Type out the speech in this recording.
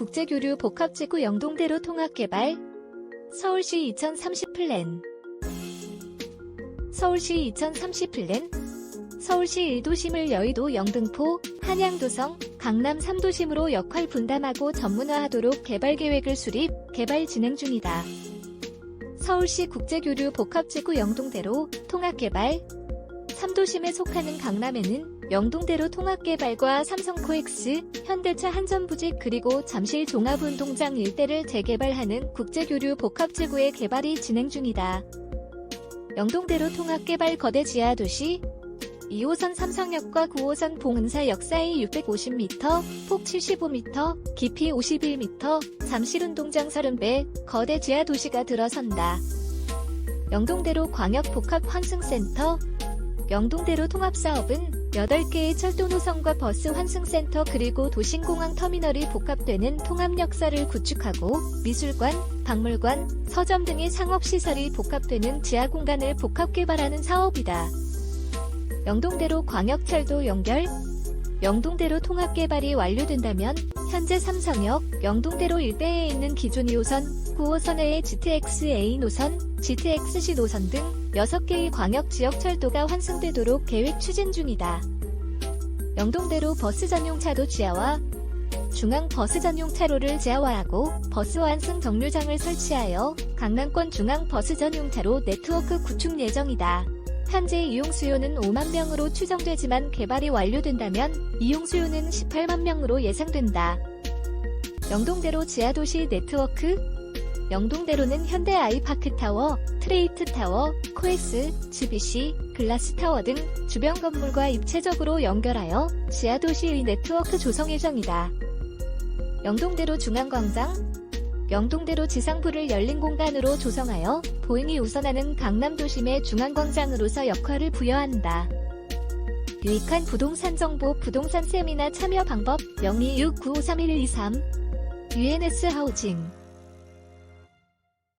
국제교류 복합지구 영동대로 통합개발 서울시 2030 플랜 서울시 2030 플랜 서울시 1도심을 여의도 영등포, 한양도성, 강남 3도심으로 역할 분담하고 전문화하도록 개발 계획을 수립, 개발 진행 중이다. 서울시 국제교류 복합지구 영동대로 통합개발 3도심에 속하는 강남에는 영동대로 통합개발과 삼성코엑스, 현대차 한전부직 그리고 잠실 종합운동장 일대를 재개발하는 국제교류 복합지구의 개발이 진행 중이다. 영동대로 통합개발 거대 지하도시 2호선 삼성역과 9호선 봉은사 역 사이 650m, 폭 75m, 깊이 51m, 잠실운동장 30배, 거대 지하도시가 들어선다. 영동대로 광역복합 환승센터 영동대로 통합사업은 8개의 철도 노선과 버스 환승센터 그리고 도심공항 터미널이 복합되는 통합역사를 구축하고 미술관, 박물관, 서점 등의 상업시설이 복합되는 지하공간을 복합개발하는 사업이다. 영동대로 광역철도 연결 영동대로 통합 개발이 완료된다면 현재 삼성역 영동대로 일대에 있는 기존 2호선, 9호선 외의 GTX-A 노선, GTX-C 노선 등 6개의 광역 지역 철도가 환승되도록 계획 추진 중이다. 영동대로 버스 전용 차도 지하화 중앙 버스 전용 차로를 지하화하고 버스 완승 정류장을 설치하여 강남권 중앙 버스 전용 차로 네트워크 구축 예정이다. 현재 이용 수요는 5만 명으로 추정되지만 개발이 완료된다면 이용 수요는 18만 명으로 예상된다. 영동대로 지하도시 네트워크 영동대로는 현대 아이파크 타워, 트레이트 타워, 코엑스, GBC, 글라스 타워 등 주변 건물과 입체적으로 연결하여 지하도시의 네트워크 조성 예정이다. 영동대로 중앙광장 영동대로 지상부를 열린 공간으로 조성하여 보행이 우선하는 강남 도심의 중앙광장으로서 역할을 부여한다. 유익한 부동산 정보 부동산 세미나 참여 방법 0269531123 UNS 하우징